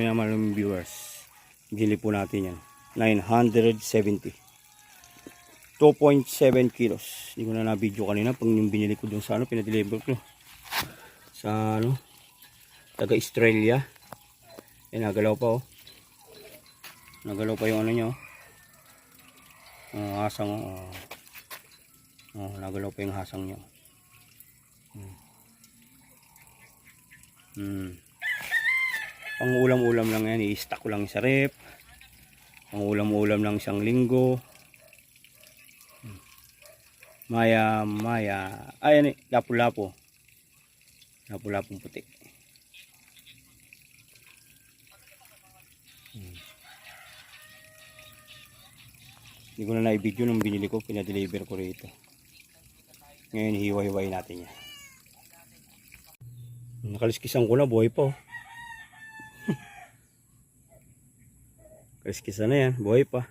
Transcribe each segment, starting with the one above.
minamalang viewers. Bili po natin yan. 970. 2.7 kilos. Hindi ko na na-video kanina pag yung binili ko dun sa ano, pinadeliver ko. Sa ano, taga Australia. Yan, nagalaw pa oh. Nagalaw pa yung ano nyo. Uh, hasang oh. Oh, nagalaw pa yung hasang nyo. Hmm. Hmm. Pang ulam-ulam lang yan, i-stack ko lang sa rep. Pang ulam-ulam lang isang linggo. Maya, maya. Ay, yan eh, lapu-lapo. Lapu-lapong puti. Hmm. Hindi ko na na-video nung binili ko, pinadeliver ko rito. Ngayon, hiwa-hiway natin yan. Nakaliskisan ko na, buhay pa oh. Kaliskisan na yan, buhay pa.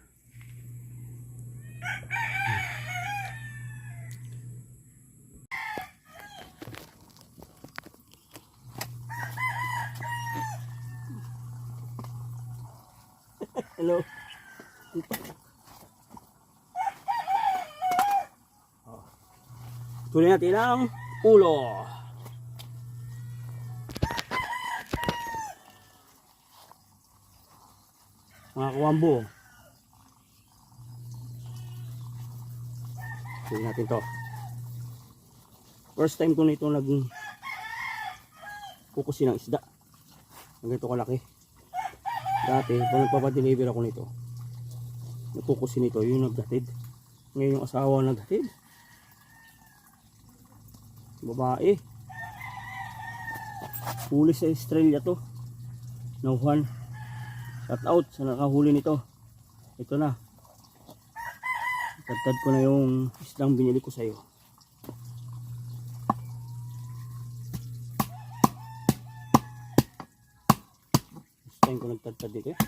Hello. Tuloy natin ang ulo. Mga kuwambo. Tuloy natin to. First time ko nito nag kukusin ng isda. Ang ganito kalaki. Dati, pag nagpapadeliver ako nito, nagkukusin nito, yung nagdatid. Ngayon yung asawa ang nagdatid. Babae. Huli sa Australia to. Nauhan. Shout out sa nakahuli nito. Ito na. Tagtad ko na yung islang binili ko sa'yo. First time ko nagtagtad dito eh.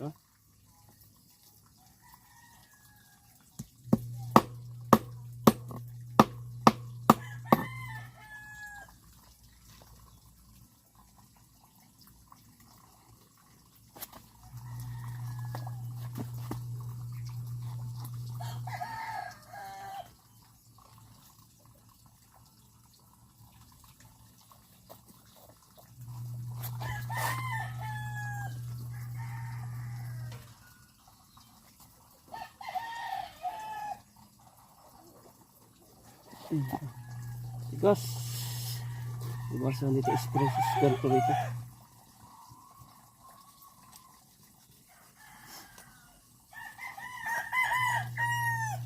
Ah. Tigas. Ibasa dito espresso sperto rito.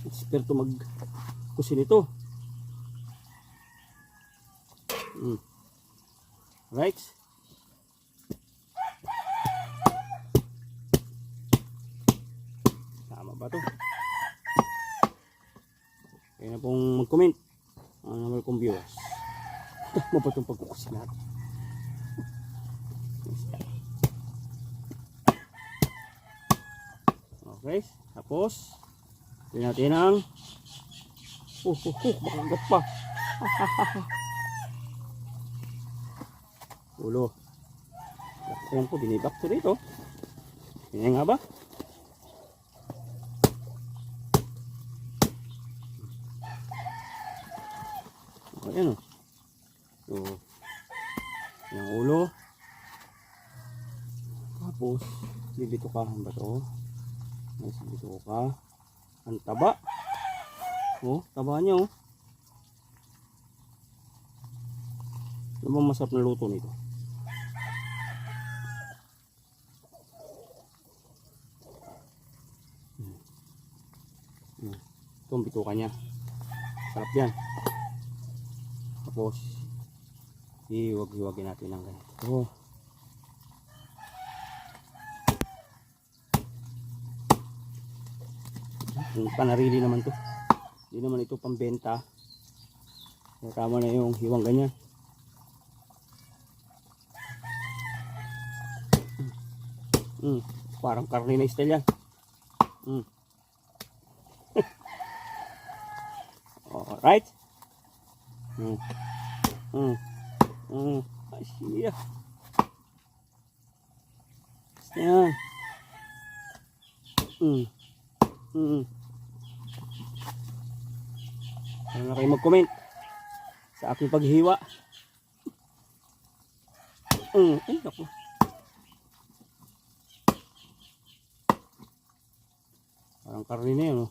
Esperto mag kusin ito. Mm. Right? Tama ba to? Kaya na pong mag-comment ang naman kong viewers. Tama ba itong pagkukusin natin? Okay, tapos tingnan natin ang Oh, oh, oh, makagat pa. Ulo. Ayan po, binibak to dito. Yan nga ba? Ayan o. So, yung ulo. Tapos, bibito ka ba to? Mas bibito ka. Ang taba. Oh, taba niya oh. Ano masarap na luto nito? Hmm. Hmm. Ito ang bituka niya. Sarap yan. Tapos, hiwag-hiwagin natin ng ganito ito panarili naman to hindi naman ito pambenta kaya tama na yung hiwang ganyan mm, parang karne na style yan mm. alright mm. Mm. Hmm. Hmm. Ay, siya. Yan. Hmm. Hmm. Ano na kayo mag-comment sa aking paghiwa. Hmm. Ay, naku. Parang karne na yun, oh.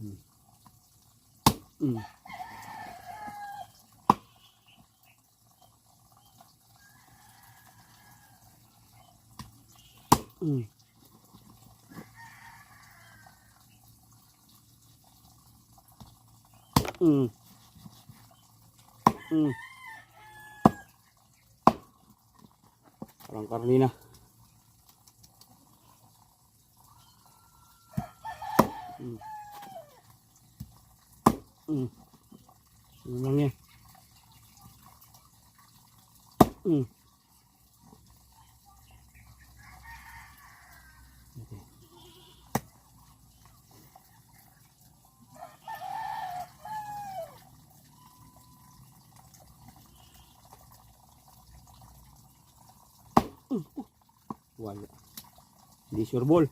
Hmm. Hmm. Hmm. Hmm. Hmm. Parang karne na. Hmm. Hmm. Ano lang yan? Hmm. Okay. Hmm. Wala. Hindi sure ball.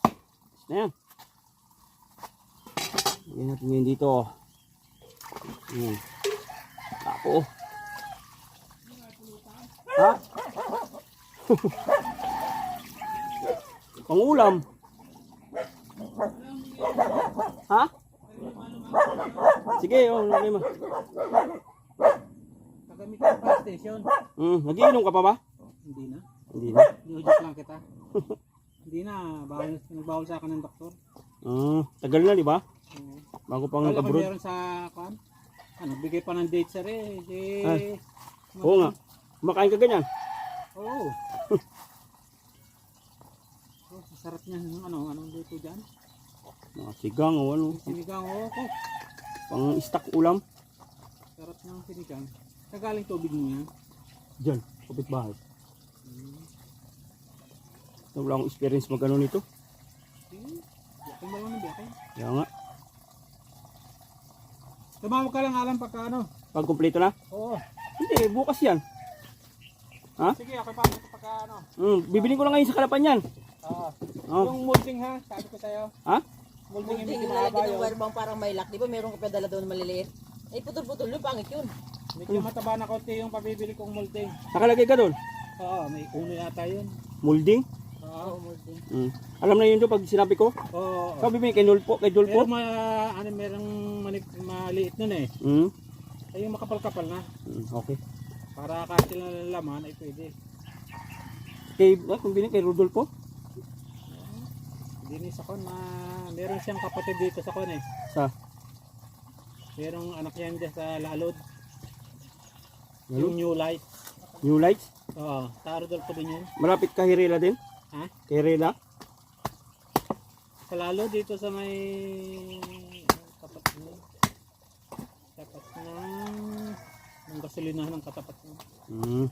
Tapos na yan. Lagyan natin ngayon dito. Ayan. Tapo. Ha? Pangulam. Ha? Sige, oh, lagay mo. Kagamit ng fire station. Hmm, nagiinom ka pa ba? Hindi na. Hindi na. Niyojok lang kita. Hindi na. Bawal, nagbawal sa akin ng doktor. Ah, tagal na, di ba? Oo. Bago pang Kala ko nag-abroad. meron sa kan. Ano, bigay pa ng date sir eh. Eh, Ay. Oo nga. Kumakain ka ganyan. Oo. oh, sarap niya. Ano, anong luto dyan? Mga sigang o ano. Sinigang, oo. Oh, Pang stock ulam. sarap ng sinigang. Kagaling tubig mo yan. Diyan, kapit bahay. Hmm. Wala akong experience mag ano nito. Hmm. Yakin ba lang ng biyakin? Kaya nga. Tumawag ka lang alam pagka ano. Pag kumpleto na? Oo. Hindi, bukas yan. Ha? Sige, okay pa. Ito pagka ano. Hmm, bibiling ko na ngayon sa kalapan yan. Oo. Oh. Yung molding ha, sabi ko sa'yo. Ha? Molding yung medyo nilalagyan mahaba ng wire bang parang may lock. Di ba meron ka pa dala doon maliliit? Eh, putol-putol yun, pangit yun. Medyo mataba na konti yung pabibili kong molding. Nakalagay ka doon? Oo, may uno yata yun. Molding? Oo. Oo, molding. Hmm. Alam na yun doon pag sinabi ko. Oo. Ikaw bibili kay Nulpo, kay Pero Dulpo. ma, ano, merong mani, maliit nun eh. Hmm. Ay yung makapal-kapal na. Hmm, Okay. Para kahit sila laman ay pwede. Kay, ah, kung bilhin kay Rodolfo? Hindi sa kon na meron siyang kapatid dito sa kon eh. Sa? Merong anak yan dyan sa Lalod. Yung New Light. New Lights? Oo, sa Rodolfo din yun. Malapit ka Hirela din? Ha? Sa Lalod dito sa may tapat mo. Tapat ng ng gasolinahan ng katapat mo. Hmm.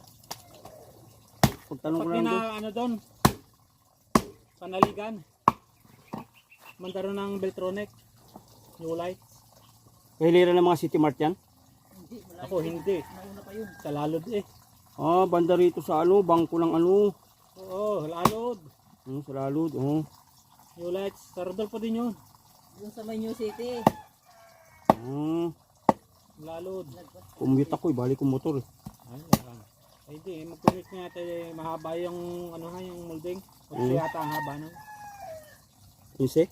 Pagtanong ko lang doon. na ano doon, panaligan. Mandaro ng Beltronic, New Light. Kay Hirela ng mga City Mart yan? Hindi. Ako hindi, Nauna pa yun. sa Lalod eh. Ah, banda rito sa ano, bangko ng ano. Oo, Lalod. Hmm, sa Lalud. Oh. New Light, sa Rodolfo din yun. Doon sa may New City. Hmm. Lalod. Commute ako, eh. balik ko motor. Eh. Ay, ah. Ay di, mag-commute nga tayo. eh. Mahaba yung ano nga yung molding. Otso Mm. yata ang haba nun. Inse?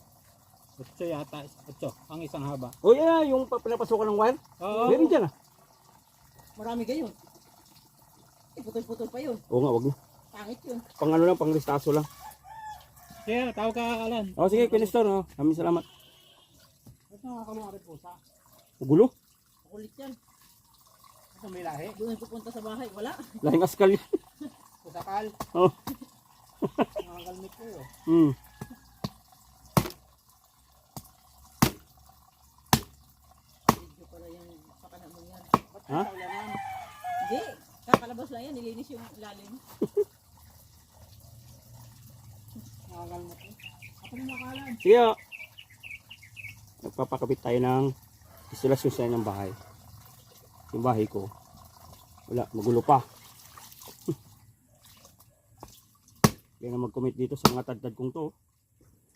Otso yata. Otso, ang isang haba. Oh yeah, yung pa- pinapasukan ng wire. Oo. Meron dyan ah. Marami kayo. Eh, putol-putol pa yun. Oo nga, wag na. Pangit yun. Pang ano lang, pang listaso lang. Kaya, tawag ka Alan. Oh, sige, Kinestor. Oh. Kami salamat. Ito nga ka mga pusa. Gulo. Kulit yan. Ito may lahi. Doon pupunta sa bahay. Wala. Lahing askal yun. Pusakal. Oh. Nakakalmit ko yun. Hmm. Video pala yung pakana mo yan. Ba't Ha? ha? yan? Hindi. Kakalabas lang yan. Nilinis yung ilalim. Nakakalmit ko. Sige o. Nagpapakabit tayo ng isolasyon sa ng bahay. Yung bahay ko. Wala, magulo pa. Kaya na mag-comment dito sa mga tadtad kong to.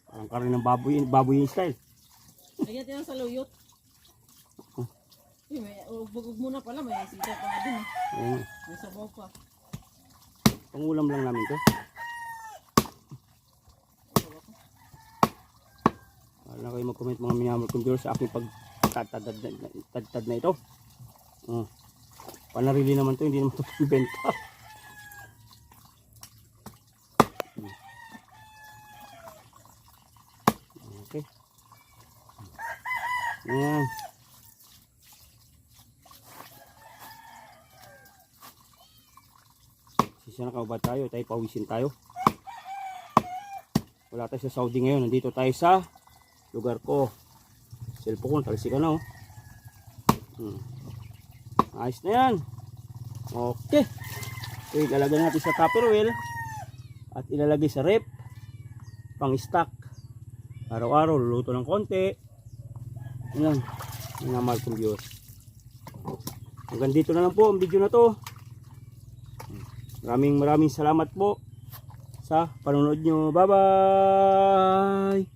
Parang karin ng baboy, baboy yung style. Lagyan tayo ng saluyot. Eh, may bugog muna pala, may sita pa nga dun. eh. Ayan. May sabaw pa. Pangulam lang namin to. Wala na kayo mag-comment mga kong viewers sa aking pagtatad na, tadtad na ito. Uh, panarili naman to, hindi naman to. Hmm. Okay. Ayan. Sisa na tayo? Tayo pawisin tayo. Wala tayo sa Saudi ngayon. Nandito tayo sa lugar ko. Cellphone ko, talsika na oh. Hmm. Ayos na yan. Okay. Okay, ilalagay natin sa tupperware at ilalagay sa rep pang stock. Araw-araw, luluto ng konti. Yan. Mga mahal kong viewers. Hanggang dito na lang po ang video na to. Maraming maraming salamat po sa panonood nyo. Bye-bye!